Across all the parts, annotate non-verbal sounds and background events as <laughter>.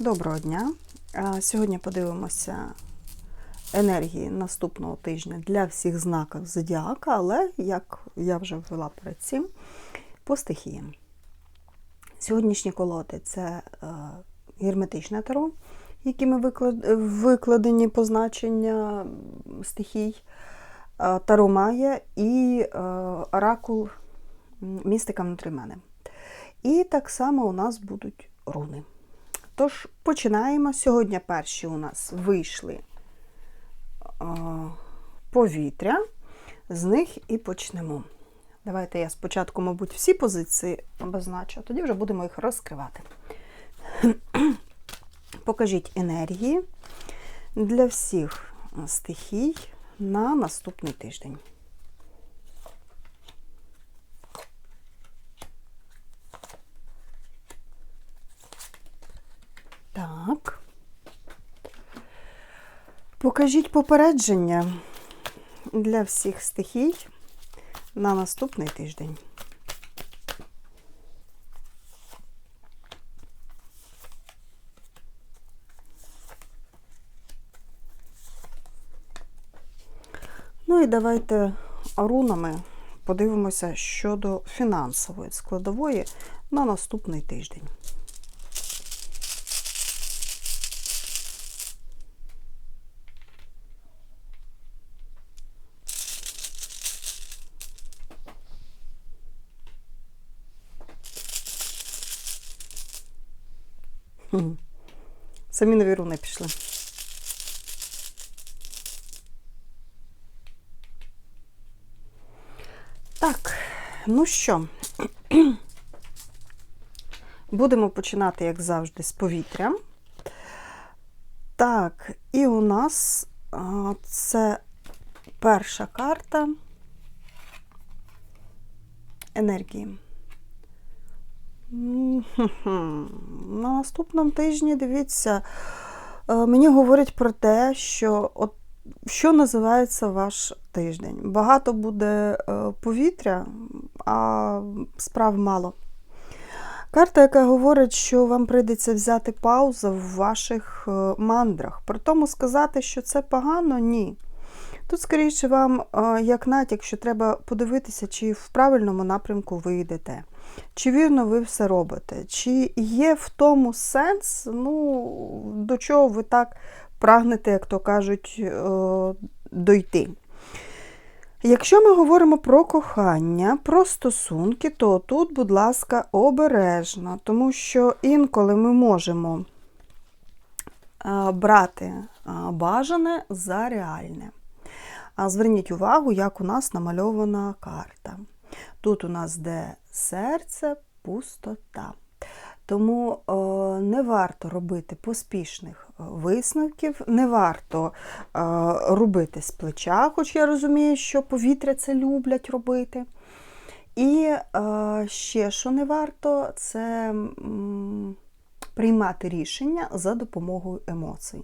Доброго дня! Сьогодні подивимося енергії наступного тижня для всіх знаків зодіака, але, як я вже ввела перед цим, по стихіям. Сьогоднішні колоди це е, герметичне таро, якими виклад- викладені позначення стихій, е, таро Майя і е, оракул містика внутрі мене. І так само у нас будуть руни. Тож починаємо. Сьогодні перші у нас вийшли повітря, з них і почнемо. Давайте я спочатку, мабуть, всі позиції обозначу, а тоді вже будемо їх розкривати. <clears throat> Покажіть енергії для всіх стихій на наступний тиждень. Так. Покажіть попередження для всіх стихій на наступний тиждень. Ну і давайте рунами подивимося щодо фінансової складової на наступний тиждень. Самі нові руни пішли. Так, ну що, <clears throat> будемо починати, як завжди, з повітря. Так, і у нас це перша карта енергії. На наступному тижні, дивіться, е, мені говорять про те, що от що називається ваш тиждень. Багато буде е, повітря, а справ мало. Карта, яка говорить, що вам прийдеться взяти паузу в ваших е, мандрах. При тому сказати, що це погано, ні. Тут, скоріше, вам, е, як натяк, що треба подивитися, чи в правильному напрямку ви йдете. Чи вірно ви все робите? Чи є в тому сенс, ну, до чого ви так прагнете, як то кажуть, е, дойти? Якщо ми говоримо про кохання, про стосунки, то тут, будь ласка, обережно, тому що інколи ми можемо е, брати бажане за реальне. А зверніть увагу, як у нас намальована карта. Тут у нас де серце, пустота. Тому е, не варто робити поспішних е, висновків, не варто е, робити з плеча, хоч я розумію, що повітря це люблять робити. І ще що не варто, це приймати рішення за допомогою емоцій.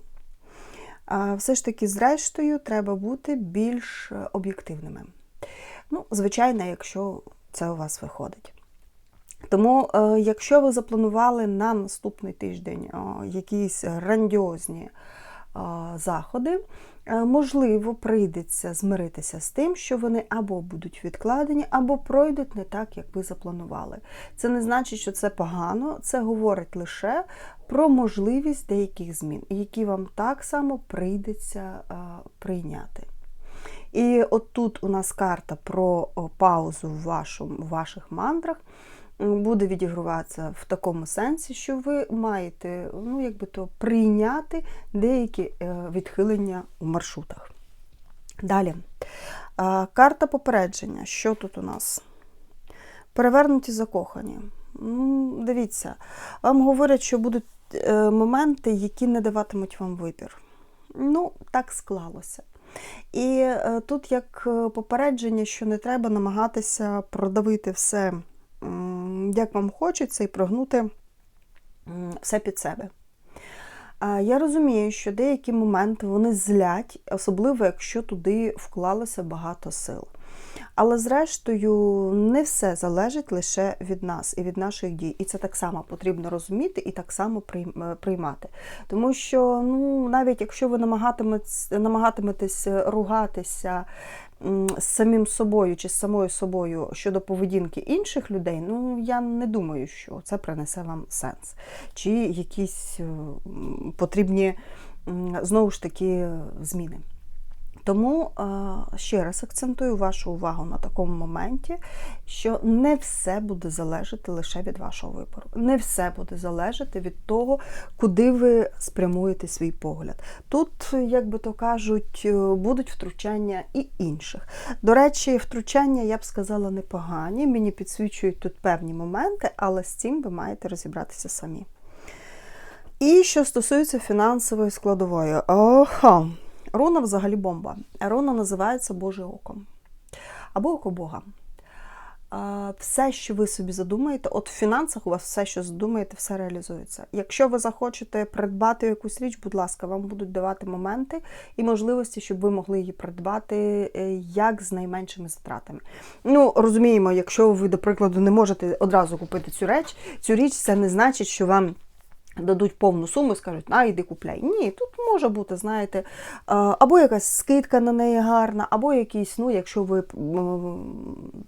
Все ж таки, зрештою, треба бути більш об'єктивними. Ну, звичайно, якщо це у вас виходить. Тому, е, якщо ви запланували на наступний тиждень е, якісь грандіозні е, заходи, можливо, прийдеться змиритися з тим, що вони або будуть відкладені, або пройдуть не так, як ви запланували. Це не значить, що це погано, це говорить лише про можливість деяких змін, які вам так само прийдеться е, прийняти. І от тут у нас карта про паузу в, вашому, в ваших мандрах буде відіграватися в такому сенсі, що ви маєте ну, якби то, прийняти деякі е, відхилення у маршрутах. Далі. Карта попередження. Що тут у нас? Перевернуті закохані. Ну, Дивіться, вам говорять, що будуть е, моменти, які не даватимуть вам вибір. Ну, так склалося. І е, тут як попередження, що не треба намагатися продавити все, як вам хочеться, і прогнути все під себе. Я розумію, що деякі моменти вони злять, особливо якщо туди вклалося багато сил. Але зрештою не все залежить лише від нас і від наших дій. І це так само потрібно розуміти і так само е, приймати. Тому що ну, навіть якщо ви намагатиметесь, намагатиметесь ругатися з самим собою чи з самою собою щодо поведінки інших людей, ну я не думаю, що це принесе вам сенс. Чи якісь е, потрібні знову ж таки зміни. Тому е, ще раз акцентую вашу увагу на такому моменті, що не все буде залежати лише від вашого вибору. Не все буде залежати від того, куди ви спрямуєте свій погляд. Тут, як би то кажуть, е, будуть втручання і інших. До речі, втручання, я б сказала, непогані. Мені підсвічують тут певні моменти, але з цим ви маєте розібратися самі. І що стосується фінансової складової, Оха. Руна взагалі бомба. Руна називається Боже око або око Бога. Все, що ви собі задумаєте, от в фінансах у вас все, що задумаєте, все реалізується. Якщо ви захочете придбати якусь річ, будь ласка, вам будуть давати моменти і можливості, щоб ви могли її придбати е, як з найменшими затратами. Ну, розуміємо, якщо ви, до прикладу, не можете одразу купити цю реч, цю річ, це не значить, що вам. Дадуть повну суму і скажуть, а йди купляй. Ні, тут може бути, знаєте, або якась скидка на неї гарна, або якісь, ну, якщо ви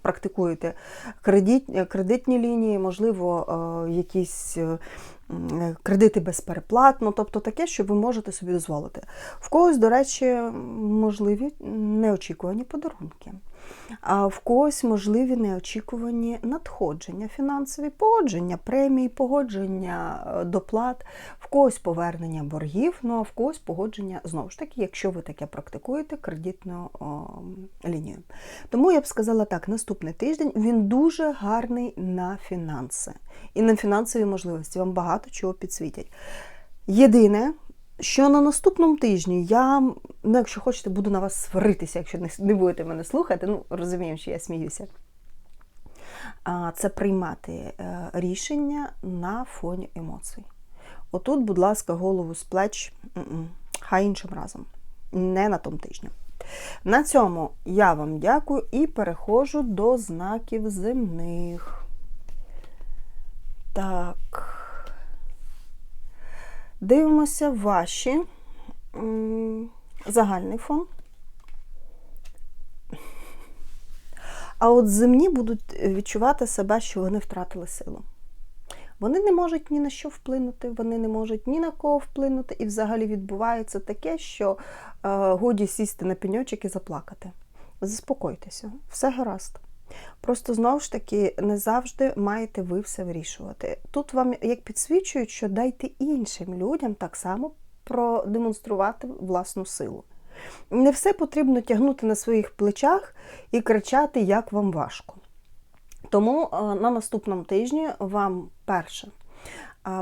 практикуєте кредит, кредитні лінії, можливо, якісь кредити без переплат, ну, тобто таке, що ви можете собі дозволити. В когось, до речі, можливі неочікувані подарунки. А в когось можливі неочікувані надходження, фінансові погодження, премії, погодження доплат, в когось повернення боргів, ну а в когось погодження, знову ж таки, якщо ви таке практикуєте, кредитну о, лінію. Тому я б сказала так, наступний тиждень він дуже гарний на фінанси і на фінансові можливості. Вам багато чого підсвітять. Єдине, що на наступному тижні я, ну, якщо хочете, буду на вас сваритися, якщо не будете мене слухати, ну, розуміємо, що я сміюся. Це приймати е, рішення на фоні емоцій. Отут, будь ласка, голову з плеч, хай іншим разом, не на тому тижні. На цьому я вам дякую і переходжу до знаків земних. Так. Дивимося ваші загальний фон. А от земні будуть відчувати себе, що вони втратили силу. Вони не можуть ні на що вплинути, вони не можуть ні на кого вплинути, і взагалі відбувається таке, що е, годі сісти на пеньочок і заплакати. Заспокойтеся, все гаразд. Просто знову ж таки не завжди маєте ви все вирішувати. Тут вам як підсвічують, що дайте іншим людям так само продемонструвати власну силу. Не все потрібно тягнути на своїх плечах і кричати, як вам важко. Тому е, на наступному тижні вам перше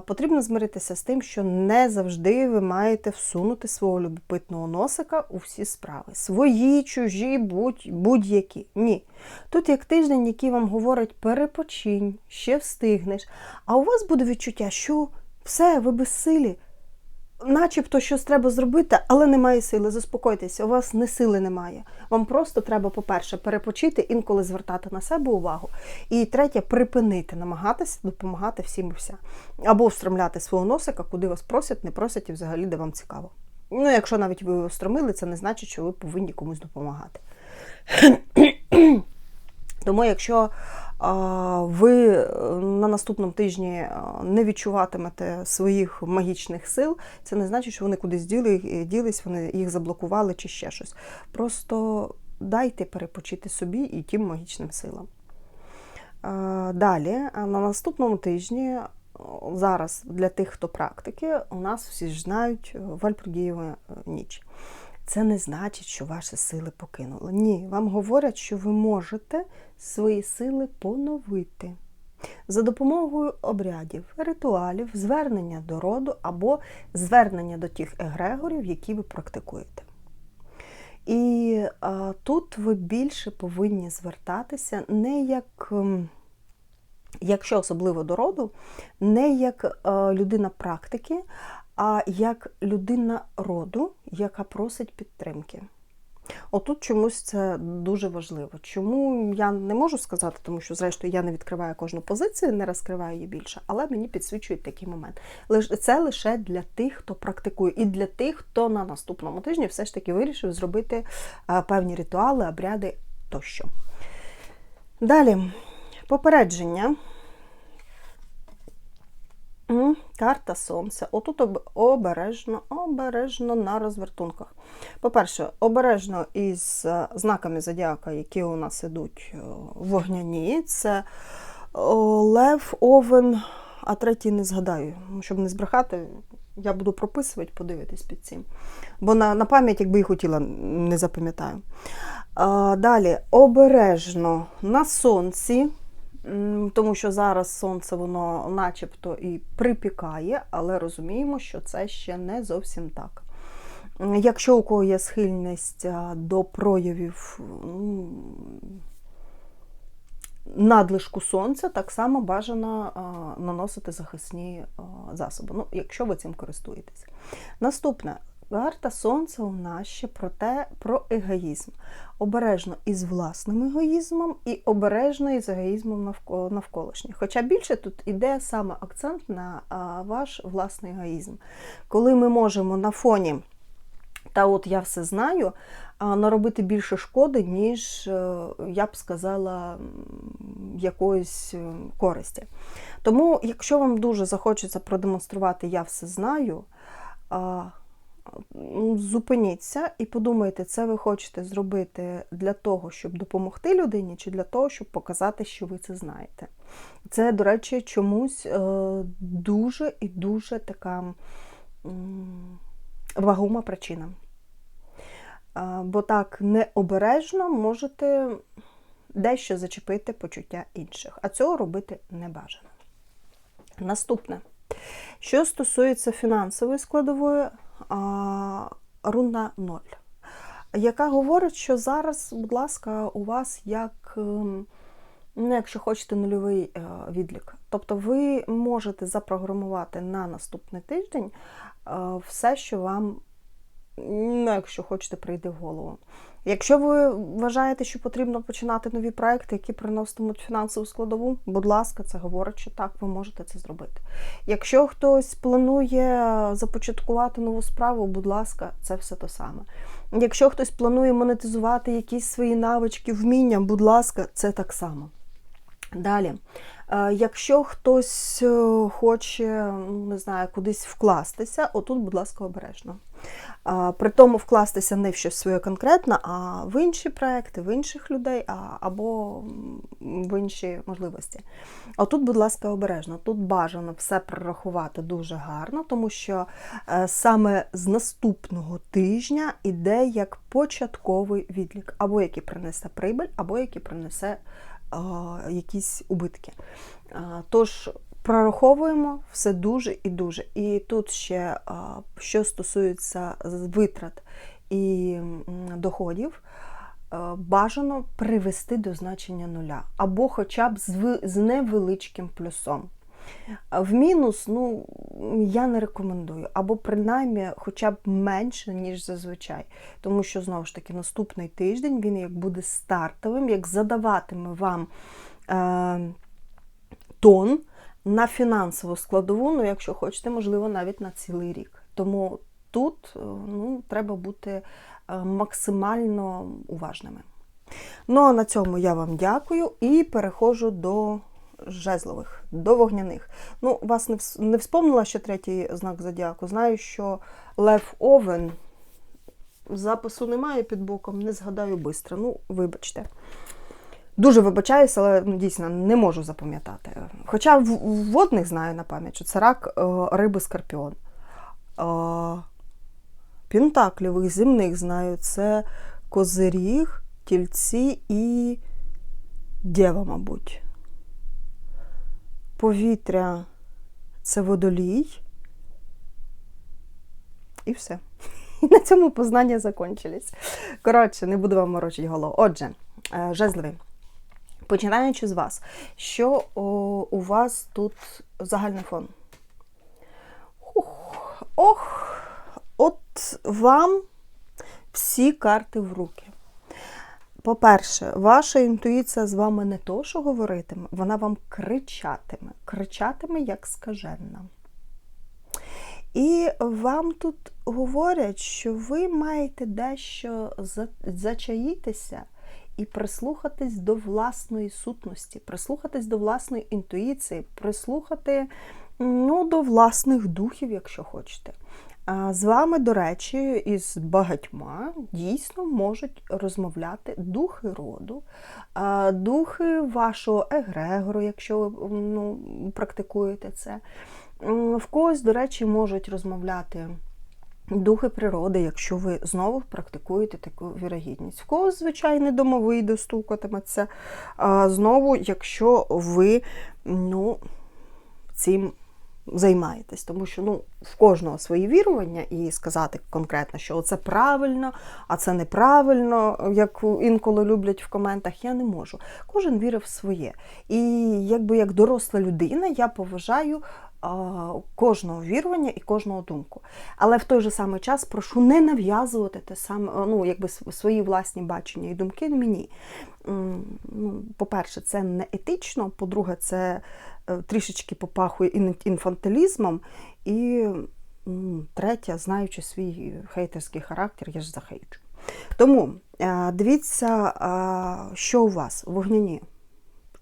потрібно змиритися з тим, що не завжди ви маєте всунути свого любопитного носика у всі справи. Свої, чужі, будь-які. Ні. Тут як тиждень, який вам говорить, перепочинь, ще встигнеш. А у вас буде відчуття, що все, ви безсилі начебто щось треба зробити, але немає сили. Заспокойтеся, у вас не сили немає. Вам просто треба, по-перше, перепочити, інколи звертати на себе увагу. І третє, припинити, намагатися допомагати всім і вся. Або встромляти свого носика, куди вас просять, не просять і взагалі де вам цікаво. Ну, якщо навіть ви його стромили, це не значить, що ви повинні комусь допомагати. <clears throat> Тому, якщо ви е, на наступному тижні е, не відчуватимете своїх магічних сил, це не значить, що вони кудись діли, ділись, вони їх заблокували чи ще щось. Просто дайте перепочити собі і тим магічним силам. Далі, на наступному тижні, зараз для тих, хто практики, у нас всі ж знають Вальпургієву ніч це не значить, що ваші сили покинули. Ні, вам говорять, що ви можете свої сили поновити. За допомогою обрядів, ритуалів, звернення до роду або звернення до тих егрегорів, які ви практикуєте. І а, тут ви більше повинні звертатися не як, якщо особливо до роду, не як а, людина практики, а як людина роду, яка просить підтримки. Отут чомусь це дуже важливо. Чому я не можу сказати, тому що, зрештою, я не відкриваю кожну позицію, не розкриваю її більше, але мені підсвічують такий момент. Це лише для тих, хто практикує, і для тих, хто на наступному тижні все ж таки вирішив зробити е, певні ритуали, обряди тощо. Далі, попередження. Карта сонця. Отут обережно, обережно на розвертунках. По-перше, обережно із е, знаками зодіака, які у нас ідуть е, вогняні. Це Лев, Овен, а третій не згадаю. Щоб не збрехати, я буду прописувати, подивитись під цим. Бо на, на пам'ять, якби і хотіла, не запам'ятаю. Далі, обережно на сонці. Тому що зараз сонце воно начебто і припікає, але розуміємо, що це ще не зовсім так. Якщо у кого є схильність до проявів надлишку сонця, так само бажано наносити захисні засоби, ну, якщо ви цим користуєтесь. Наступне. Карта сонця у нас ще про те, про егоїзм. Обережно із власним егоїзмом і обережно із егоїзмом навко- навколишніх. Хоча більше тут іде саме акцент на ваш власний егоїзм. Коли ми можемо на фоні та от я все знаю, наробити більше шкоди, ніж, е, я б сказала, якоїсь е, користі. Тому, якщо вам дуже захочеться продемонструвати Я все знаю, зупиніться і подумайте, це ви хочете зробити для того, щоб допомогти людині, чи для того, щоб показати, що ви це знаєте. Це, до речі, чомусь е, дуже і дуже така вагома причина. Бо так необережно можете дещо зачепити почуття інших, а цього робити не бажано. Наступне. Що стосується фінансової складової, руна 0, яка говорить, що зараз, будь ласка, у вас як, ем, ну, якщо хочете, нульовий е, відлік. Тобто ви можете запрограмувати на наступний тиждень е, все, що вам ну, якщо хочете, прийде в голову. Якщо ви вважаєте, що потрібно починати нові проекти, які приноситимуть фінансову складову, будь ласка, це говорить, що так, ви можете це зробити. Якщо хтось планує започаткувати нову справу, будь ласка, це все те саме. Якщо хтось планує монетизувати якісь свої навички, вміння, будь ласка, це так само. Далі, Е, якщо хтось е, хоче, ну, не знаю, кудись вкластися, отут, будь ласка, обережно. При тому вкластися не в щось своє конкретне, а в інші проекти, в інших людей, або в інші можливості. А тут, будь ласка, обережно. Тут бажано все прорахувати дуже гарно, тому що е, саме з наступного тижня іде як початковий відлік, або який принесе прибиль, або який принесе е, якісь убитки. Тож прораховуємо все дуже і дуже. І тут ще, що стосується витрат і доходів, бажано привести до значення нуля, або хоча б з, невеличким плюсом. В мінус, ну, я не рекомендую, або принаймні хоча б менше, ніж зазвичай. Тому що, знову ж таки, наступний тиждень він як буде стартовим, як задаватиме вам е, тон на фінансову складову, ну, якщо хочете, можливо, навіть на цілий рік. Тому тут е, ну, треба бути е, максимально уважними. Ну, а на цьому я вам дякую і переходжу до жезлових, до вогняних. Ну, вас не, не вспомнила ще третій знак зодіаку. Знаю, що Лев Овен. Запису немає під боком, не згадаю швидко. Ну, вибачте. Дуже вибачаюся, але ну, дійсно не можу запам'ятати. Хоча в- водних знаю на пам'ять, що це рак е, риби скорпіон. Е, Пентаклівих, земних знаю, це козиріг, тільці і дєва, мабуть. Повітря це водолій. І все. І <laughs> на цьому познання закончились. Коротше, не буду вам морочити голову. Отже, е, жезлові. Починаючи з вас, що о, у вас тут загальний фон? Ух, ох, от вам всі карти в руки. По-перше, ваша інтуїція з вами не то, що говоритиме, вона вам кричатиме, кричатиме як скаженна. І вам тут говорять, що ви маєте дещо зачаїтися і прислухатись до власної сутності, прислухатись до власної інтуїції, прислухати ну, до власних духів, якщо хочете. З вами, до речі, із багатьма дійсно можуть розмовляти духи роду, духи вашого егрегору, якщо ви ну, практикуєте це. В когось, до речі, можуть розмовляти духи природи, якщо ви знову практикуєте таку вірогідність. В когось, звичайний домовий достукатиметься. Знову, якщо ви ну, цим займаєтесь, тому що ну, в кожного свої вірування, і сказати конкретно, що це правильно, а це неправильно, як інколи люблять в коментах, я не можу. Кожен вірив в своє. І якби як доросла людина, я поважаю. Кожного вірування і кожного думку. Але в той же самий час прошу не нав'язувати те саме, ну, якби свої власні бачення і думки мені. Ну, По-перше, це не етично, по-друге, це Е, трішечки попахує інфантилізмом. І третє, знаючи свій хейтерський характер, я ж захейчу. Тому е, дивіться, що у вас вогняні.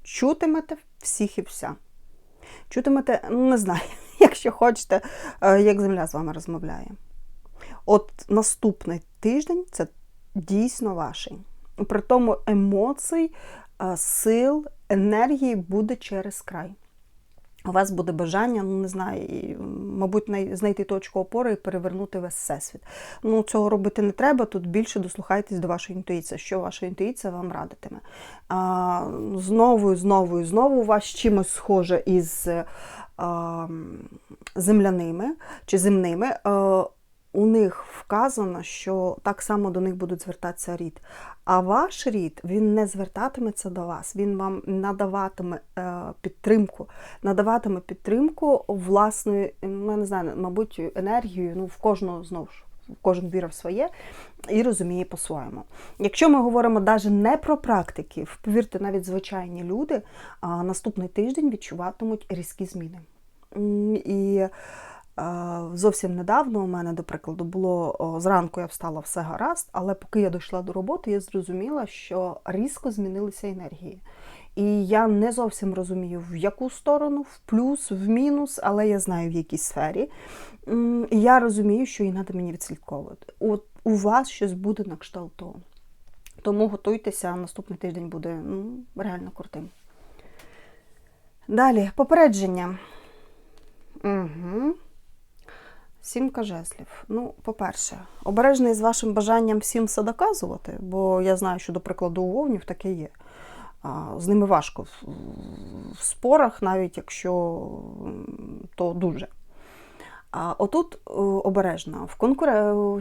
Чутимете всіх і вся. Чутимете, ну, не знаю, <laughs> якщо хочете, е, як земля з вами розмовляє. От наступний тиждень це дійсно ваший. При тому емоцій, сил, енергії буде через край у вас буде бажання, ну не знаю, мабуть, знайти точку опори і перевернути весь всесвіт. Ну, цього робити не треба. Тут більше дослухайтесь до вашої інтуїції, що ваша інтуїція вам радитиме. А, Знову, знову, знову у вас чимось схоже із а, земляними чи земними. У них вказано, що так само до них будуть звертатися рід. А ваш рід він не звертатиметься до вас, він вам надаватиме е, підтримку, надаватиме підтримку власною, ну не знаю, мабуть, енергією. Ну, в кожного знову ж. Кожен вірив своє і розуміє по-своєму. Якщо ми говоримо навіть не про практики, повірте, навіть звичайні люди наступний тиждень відчуватимуть різкі зміни. І Зовсім недавно у мене, до прикладу, було зранку я встала все гаразд, але поки я дійшла до роботи, я зрозуміла, що різко змінилися енергії. І я не зовсім розумію, в яку сторону, в плюс, в мінус, але я знаю, в якій сфері. І я розумію, що її треба мені відслідковувати. От у вас щось буде на кшталт того. Тому готуйтеся, наступний тиждень буде ну, реально крутим. Далі, попередження. Угу. Сімка жезлів. Ну, по-перше, обережний з вашим бажанням всім все доказувати, бо я знаю, що, до прикладу, у Вовнів таке є. З ними важко в спорах, навіть якщо то дуже. А отут е, обережно в конкур...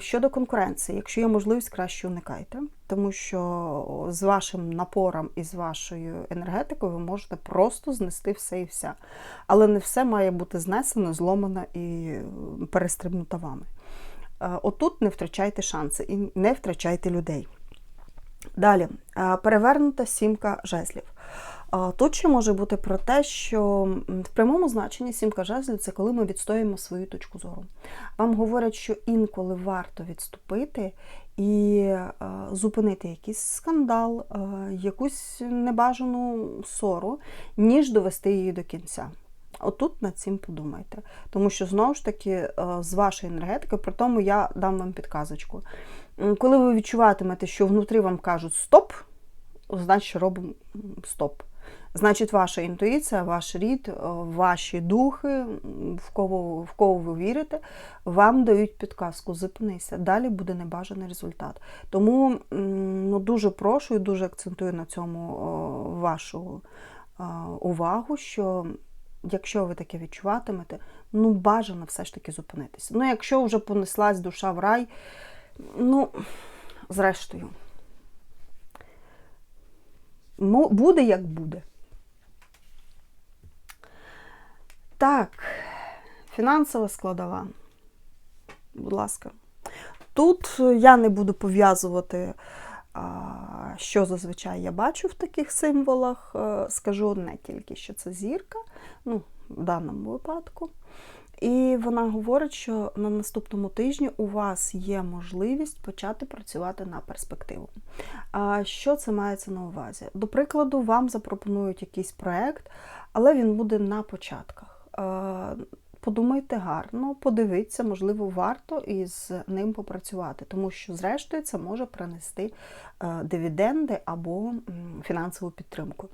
щодо конкуренції, якщо є можливість, краще уникайте, тому що з вашим напором і з вашою енергетикою ви можете просто знести все і вся. Але не все має бути знесено, зломано і перестрибнуто вами. Отут не втрачайте шанси і не втрачайте людей. Далі, перевернута сімка жезлів. Тут ще може бути про те, що в прямому значенні сімка жезлів це коли ми відстоїмо свою точку зору. Вам говорять, що інколи варто відступити і зупинити якийсь скандал, якусь небажану ссору, ніж довести її до кінця. Отут над цим подумайте. Тому що, знову ж таки, з вашої енергетики, при тому я дам вам підказочку. Коли ви відчуватимете, що внутрі вам кажуть стоп, значить робимо стоп. Значить, ваша інтуїція, ваш рід, е, ваші духи, в кого в кого ви вірите, вам дають підказку, зупинися. Далі буде небажаний результат. Тому ну, дуже прошу і дуже акцентую на цьому вашу увагу, що якщо ви таке відчуватимете, ну бажано все ж таки зупинитися. Ну, якщо вже понеслась душа в рай, ну, зрештою, буде як буде. Так, фінансова складова. Будь ласка. Тут я не буду пов'язувати, що зазвичай я бачу в таких символах. Е, скажу одне тільки, що це зірка, ну, в даному випадку. І вона говорить, що на наступному тижні у вас є можливість почати працювати на перспективу. А що це мається на увазі? До прикладу, вам запропонують якийсь проект, але він буде на початках. Подумайте гарно, подивіться, можливо, варто із ним попрацювати, тому що, зрештою, це може принести е, дивіденди або фінансову підтримку.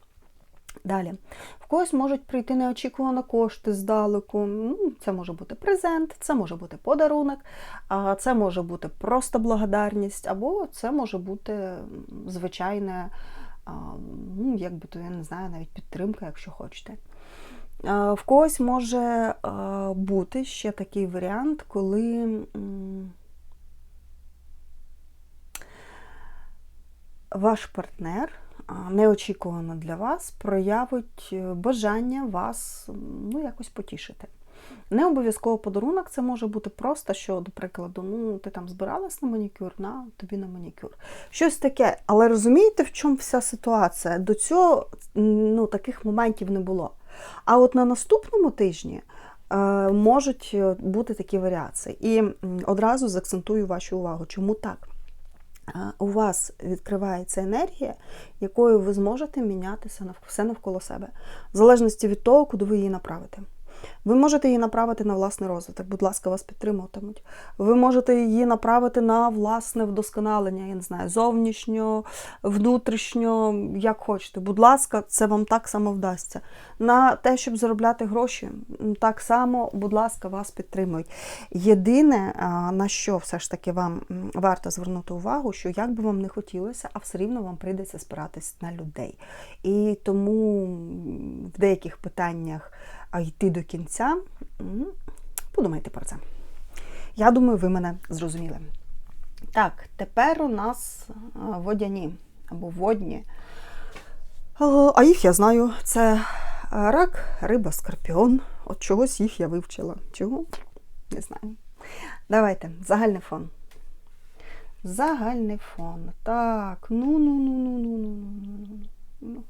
Далі, в когось можуть прийти неочікувано кошти здалеку. Ну, Це може бути презент, це може бути подарунок, це може бути просто благодарність, або це може бути звичайне, ну, як би то я не знаю, навіть підтримка, якщо хочете. В когось може бути ще такий варіант, коли ваш партнер неочікувано для вас проявить е, бажання вас ну, якось потішити. Не обов'язково подарунок, це може бути просто, що, до прикладу, ну, ти там збиралась на манікюр, на тобі на манікюр. Щось таке. Але розумієте, в чому вся ситуація? До цього ну, таких моментів не було. А от на наступному тижні е, можуть е, бути такі варіації. І одразу заакцентую вашу увагу, чому так? У вас відкривається енергія, якою ви зможете мінятися все навколо себе, в залежності від того, куди ви її направите. Ви можете її направити на власний розвиток, будь ласка, вас підтримуватимуть. Ви можете її направити на власне вдосконалення, я не знаю, зовнішньо, внутрішньо, як хочете. Будь ласка, це вам так само вдасться. На те, щоб заробляти гроші, так само, будь ласка, вас підтримують. Єдине, на що все ж таки вам варто звернути увагу, що як би вам не хотілося, а все рівно вам прийдеться спиратись на людей. І тому в деяких питаннях а йти до кінця. Подумайте про це. Я думаю, ви мене зрозуміли. Так, тепер у нас водяні або водні. А їх я знаю. Це рак, риба, скорпіон. От чогось їх я вивчила. Чого? Не знаю. Давайте, загальний фон. Загальний фон. Так, ну ну ну ну ну ну ну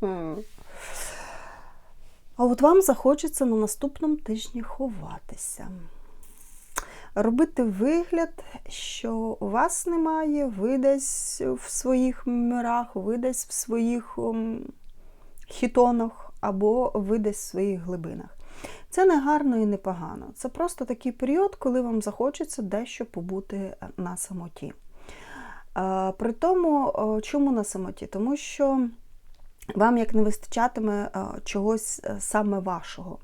ну. А от вам захочеться на наступному тижні ховатися. Робити вигляд, що вас немає, ви десь в своїх мирах, ви десь в своїх хітонах, або ви десь в своїх глибинах. Це не гарно і не погано. Це просто такий період, коли вам захочеться дещо побути на самоті. При тому, чому на самоті? Тому що вам як не вистачатиме е, чогось е, саме вашого.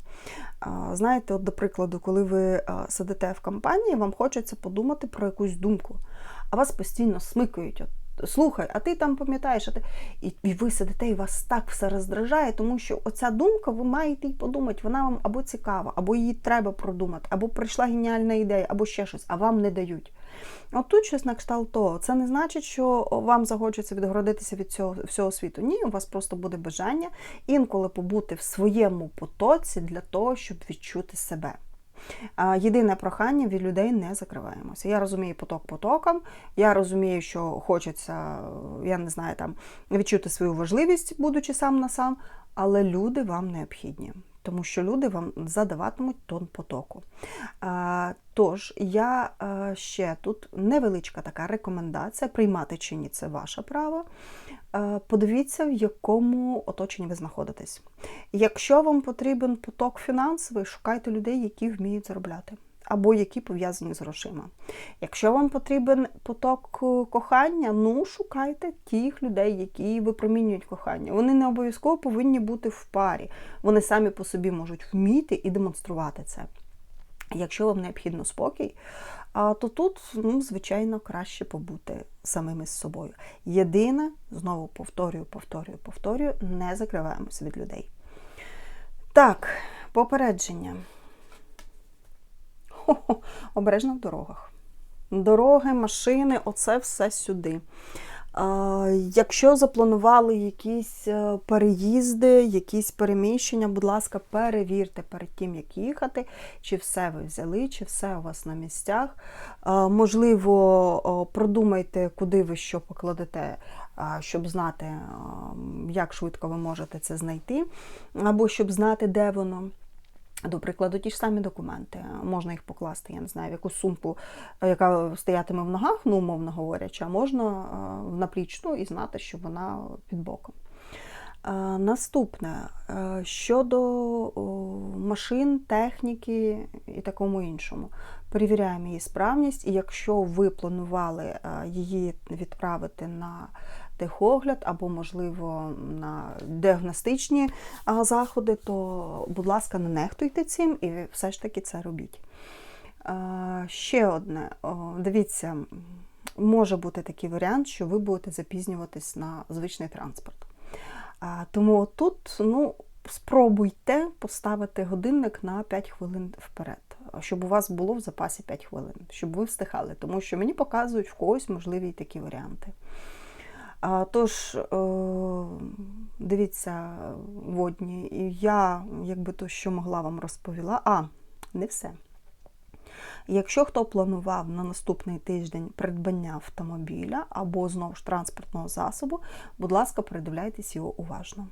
Знаєте, от, до прикладу, коли ви е, сидите в компанії, вам хочеться подумати про якусь думку, а вас постійно смикають. От, Слухай, а ти там пам'ятаєш, а ти... І, ви сидите, і вас так все роздражає, тому що оця думка, ви маєте й подумати, вона вам або цікава, або її треба продумати, або прийшла геніальна ідея, або ще щось, а вам не дають. От тут щось на кшталт того. Це не значить, що вам захочеться відгородитися від цього всього світу. Ні, у вас просто буде бажання інколи побути в своєму потоці для того, щоб відчути себе. Єдине прохання від людей не закриваємося. Я розумію поток потоком, я розумію, що хочеться, я не знаю, там відчути свою важливість, будучи сам на сам, але люди вам необхідні тому що люди вам задаватимуть тон потоку. Тож, я ще тут невеличка така рекомендація, приймати чи ні, це ваше право. Подивіться, в якому оточенні ви знаходитесь. Якщо вам потрібен поток фінансовий, шукайте людей, які вміють заробляти або які пов'язані з грошима. Якщо вам потрібен поток е, кохання, ну шукайте тих людей, які випромінюють кохання. Вони не обов'язково повинні бути в парі. Вони самі по собі можуть вміти і демонструвати це. Якщо вам необхідно спокій, то тут, ну, звичайно, краще побути самими з собою. Єдине, знову повторюю, повторюю, повторюю, не закриваємося від людей. Так, попередження. <laughs> обережно в дорогах. Дороги, машини, оце все сюди. Якщо запланували якісь е, переїзди, якісь переміщення, будь ласка, перевірте перед тим, як їхати, чи все ви взяли, чи все у вас на місцях. Можливо, продумайте, куди ви що покладете, щоб знати, як швидко ви можете це знайти, або щоб знати, де воно. До прикладу, ті ж самі документи. Можна їх покласти, я не знаю, в якусь сумку, е, яка стоятиме в ногах, ну, умовно говорячи, а можна е, в наплічну і знати, що вона під боком. Е, Наступне щодо машин, техніки і такому іншому. Перевіряємо її справність, і якщо ви планували її відправити на техогляд або, можливо, на діагностичні заходи, то, будь ласка, не нехтуйте цим і все ж таки це робіть. Ще одне, дивіться, може бути такий варіант, що ви будете запізнюватись на звичний транспорт. Тому тут ну, спробуйте поставити годинник на 5 хвилин вперед, щоб у вас було в запасі 5 хвилин, щоб ви встигали, тому що мені показують в когось можливі такі варіанти. Тож, е, дивіться, водні, я, якби то, що могла вам розповіла, а, не все. Якщо хто планував на наступний тиждень придбання автомобіля або знову ж транспортного засобу, будь ласка, передивляйтесь його уважно.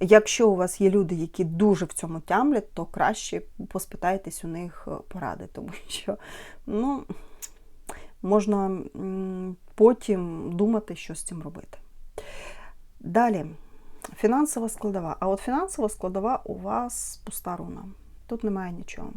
Якщо у вас є люди, які дуже в цьому тямлять, то краще поспитайтесь у них поради, тому що ну, можна потім думати, що з цим робити. Далі, фінансова складова. А от фінансова складова у вас пуста руна. Тут немає нічого.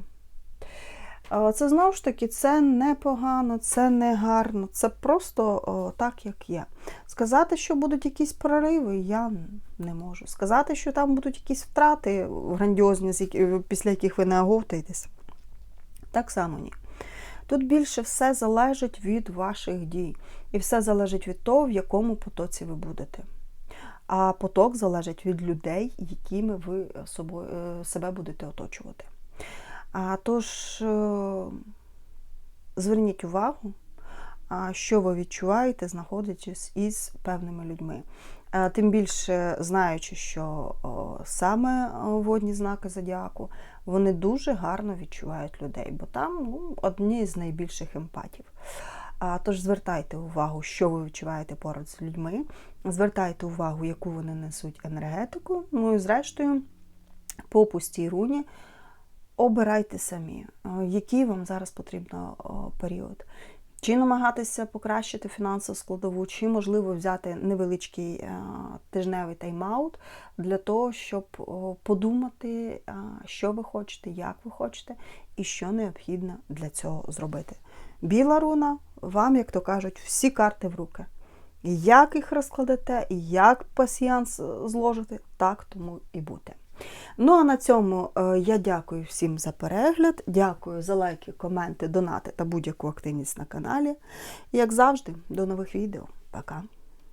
Це знову ж таки, це не погано, це не гарно, це просто о, так, як є. Сказати, що будуть якісь прориви, я не можу. Сказати, що там будуть якісь втрати грандіозні, після яких ви не оговтаєтесь. Так само ні. Тут більше все залежить від ваших дій. І все залежить від того, в якому потоці ви будете. А поток залежить від людей, якими ви е, себе будете оточувати. А, тож, е, зверніть увагу, що ви відчуваєте, знаходячись із певними людьми. А, Тим більше знаючи, що саме водні знаки зодіаку, вони дуже гарно відчувають людей, бо там ну, одні з найбільших емпатів. Тож звертайте увагу, що ви відчуваєте поруч з людьми, звертайте увагу, яку вони несуть енергетику. Ну і зрештою, по пустій руні обирайте самі, е, який вам зараз потрібно період. Чи намагатися покращити фінансову складову, чи можливо взяти невеличкий е, тижневий тайм-аут для того, щоб подумати, е, що ви хочете, як ви хочете, і що необхідно для цього зробити. Біла руна, вам, як то кажуть, всі карти в руки. Як їх розкладете, як пасіянс зложите, так тому і буде. Ну а на цьому е, я дякую всім за перегляд, дякую за лайки, коменти, донати та будь-яку активність на каналі. Як завжди, до нових відео. Пока!